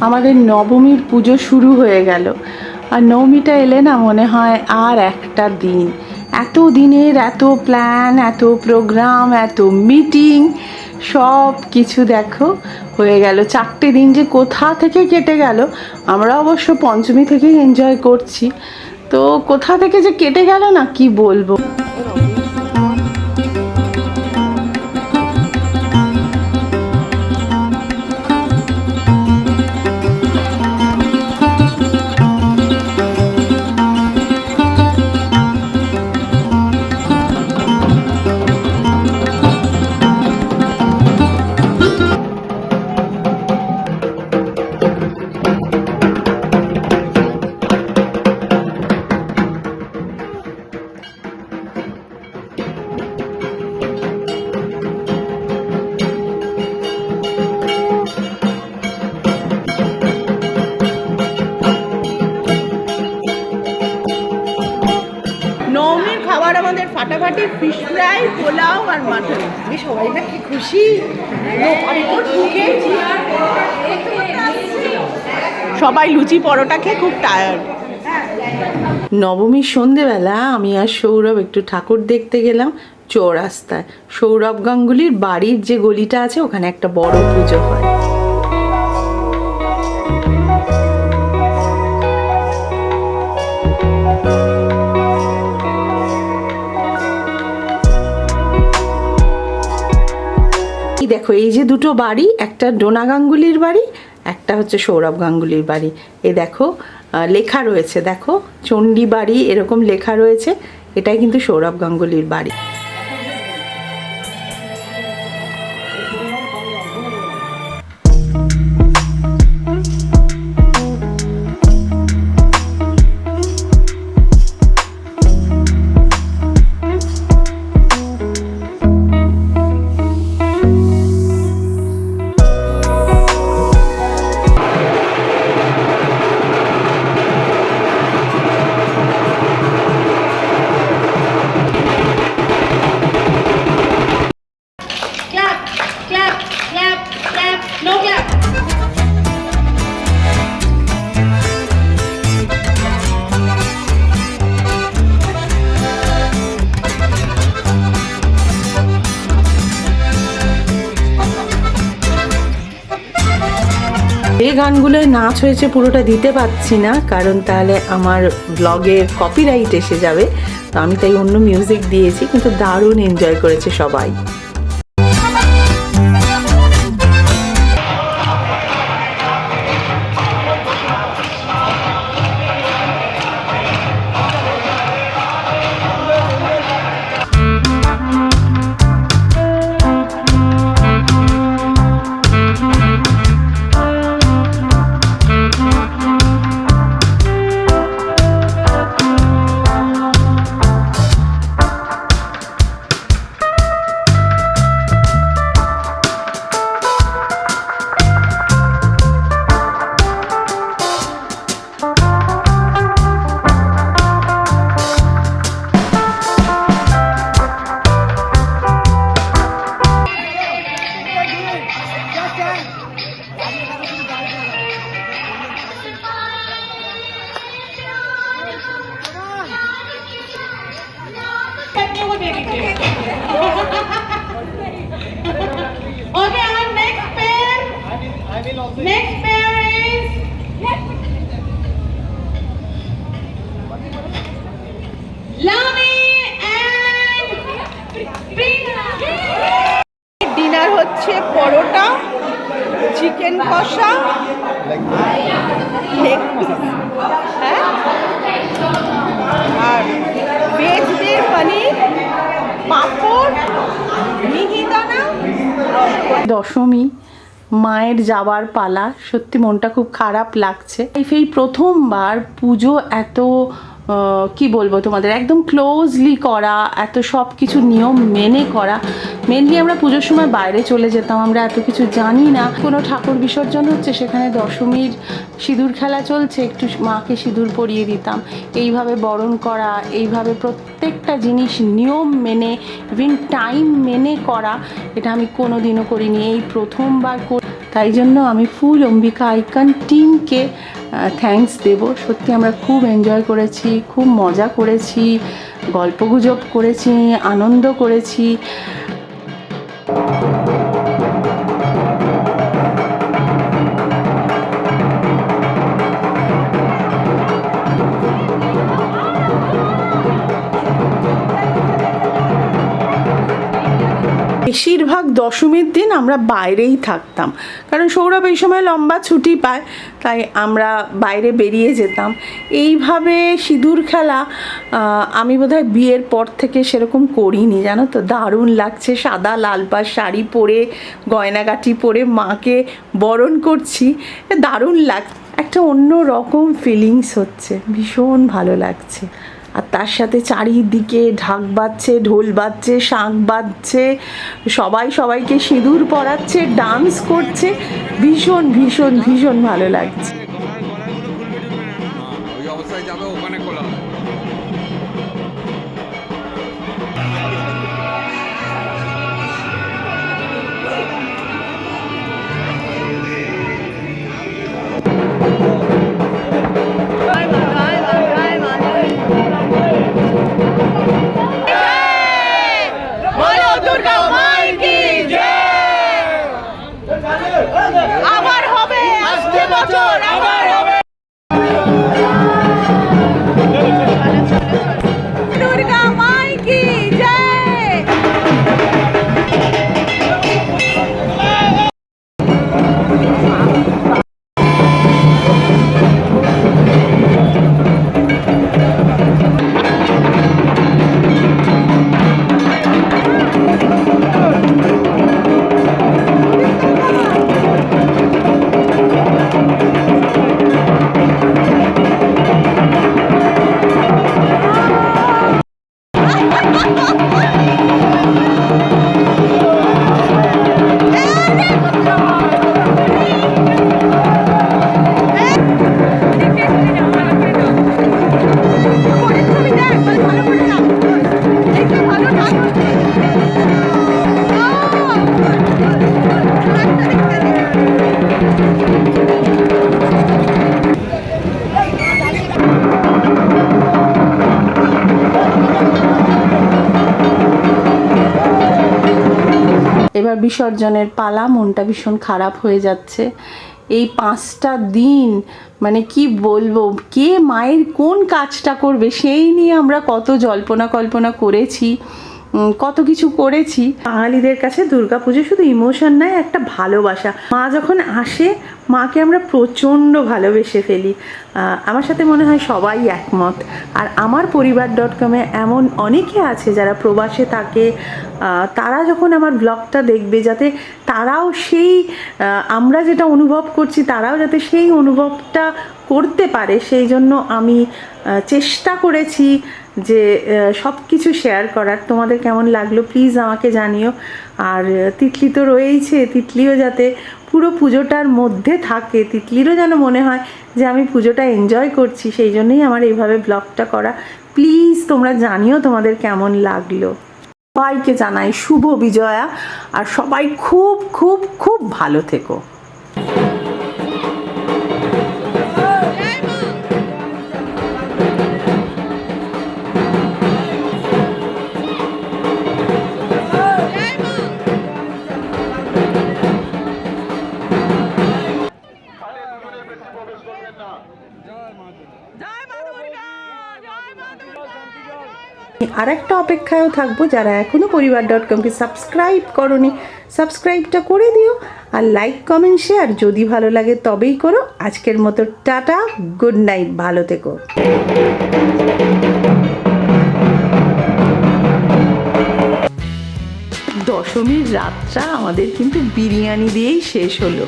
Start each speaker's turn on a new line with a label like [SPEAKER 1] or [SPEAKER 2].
[SPEAKER 1] আমাদের নবমীর পুজো শুরু হয়ে গেল। আর নবমীটা এলে না মনে হয় আর একটা দিন। এত দিনের, এত প্ল্যান এত প্রোগ্রাম এত মিটিং সব কিছু দেখো, হয়ে গেল। চারটে দিন যে কোথা থেকে কেটে গেল, আমরা অবশ্য পঞ্চমী থেকেই এনজয় করছি। তো কোথা থেকে যে কেটে গেল না কি বলব? সবাই না কি খুশি সবাই লুচি পরোটা খেয়ে খুব টায়ার্ড নবমীর সন্ধেবেলা আমি আর সৌরভ একটু ঠাকুর দেখতে গেলাম চৌরাস্তায়। সৌরভ গাঙ্গুলির বাড়ির যে গলিটা আছে, ওখানে একটা বড় পুজো হয়। দুটো বাড়ি, একটা ডোনা গাঙ্গুলির বাড়ি, একটা হচ্ছে সৌরভ গাঙ্গুলির বাড়ি। এ দেখো লেখা রয়েছে, দেখো চণ্ডী বাড়ি এরকম লেখা রয়েছে, এটাই কিন্তু সৌরভ গাঙ্গুলির বাড়ি। যে গানগুলোয় নাচ হয়েছে পুরোটা দিতে পারছি না, কারণ তাহলে আমার ব্লগের কপিরাইট এসে যাবে। তো আমি তাই অন্য মিউজিক দিয়েছি, কিন্তু দারুণ এনজয় করেছে সবাই। হচ্ছে পরোটা চিকেন কষা হ্যাঁ? আর ভেজ দিয়ে পনির, পাঁপড় মিহিদানা দশমী, মায়ের যাবার পালা। সত্যি মনটা খুব খারাপ লাগছে। এই প্রথমবার পুজো এত কি বলব তোমাদের? একদম ক্লোজলি করা, এত সব কিছু নিয়ম মেনে করা। মেনলি আমরা পুজোর সময় বাইরে চলে যেতাম, আমরা এত কিছু জানি না। কোনো ঠাকুর বিসর্জন হচ্ছে, সেখানে দশমীর সিঁদুর খেলা চলছে, একটু মাকে সিঁদুর পরিয়ে দিতাম। এইভাবে বরণ করা, এইভাবে প্রত্যেকটা জিনিস নিয়ম মেনে ইভিন টাইম মেনে করা, এটা আমি কোনো দিনও করিনি। এই প্রথমবার তাই জন্য আমি ফুল অম্বিকা আইকান টিমকে থ্যাঙ্কস দেব। সত্যি আমরা খুব এনজয় করেছি, খুব মজা করেছি, গল্পগুজব করেছি, আনন্দ করেছি। বেশিরভাগ দশমীর দিন আমরা বাইরেই থাকতাম। কারণ সৌরভ এই সময় লম্বা ছুটি পায়, তাই আমরা বাইরে বেরিয়ে যেতাম। এইভাবে সিঁদুর খেলা আমি বোধহয় বিয়ের পর থেকে সেরকম করিনি, জানো তো? দারুণ লাগছে, সাদা লাল পাড় শাড়ি পরে, গয়নাগাটি পরে মাকে বরণ করছি দারুণ লাগ, একটা অন্য রকম ফিলিংস হচ্ছে, ভীষণ ভালো লাগছে। আর তার সাথে চারিদিকে ঢাক বাজছে, ঢোল বাজছে, শাঁখ বাজছে, সবাই সবাইকে সিঁদুর পরাচ্ছে, ডান্স করছে। ভীষণ ভীষণ ভীষণ ভালো লাগছে।
[SPEAKER 2] অবস্থায় যাবে, ওখানে খোলা
[SPEAKER 1] এবার বিসর্জনের পালা, মনটা ভীষণ খারাপ হয়ে যাচ্ছে। এই পাঁচটা দিন মানে কি বলব, কে মায়ের কোন কাজটা করবে সেই নিয়ে আমরা কত জল্পনা কল্পনা করেছি কত কিছু করেছি। বাঙালিদের কাছে দুর্গাপুজো শুধু ইমোশন নয়, একটা ভালোবাসা। মা যখন আসে মাকে আমরা প্রচণ্ড ভালোবেসে ফেলি। আমার সাথে মনে হয় সবাই একমত। আর আমার পরিবার ডট কমে এমন অনেকে আছে যারা প্রবাসে থাকে। তারা যখন আমার ব্লগটা দেখবে, যাতে তারাও সেই আমরা যেটা অনুভব করছি, তারাও যাতে সেই অনুভবটা করতে পারে, সেই জন্য আমি চেষ্টা করেছি। যে সব কিছু শেয়ার করার। তোমাদের কেমন লাগল প্লিজ আমাকে জানিও। আর, তিতলি তো রয়েইছে, তিতলিও যাতে পুরো পুজোটার মধ্যে থাকে। তিতলিরও যেন মনে হয় যে, আমি পুজোটা এনজয় করছি, সেই জন্যই আমার এইভাবে ব্লগটা করা। প্লিজ তোমরা জানিও তোমাদের কেমন লাগল। সবাইকে জানাই শুভ বিজয়া। আর সবাই খুব খুব খুব ভালো থেকো। আর একটা অপেক্ষায়ও থাকব যারা এখনও পরিবার ডট কমকে সাবস্ক্রাইব করনি সাবস্ক্রাইবটা করে দিও আর লাইক কমেন্ট শেয়ার যদি ভালো লাগে তবেই করো। আজকের মতো টাটা গুড নাইট ভালো থেকো। দশমীর রাতটা আমাদের কিন্তু বিরিয়ানি দিয়েই শেষ হলো।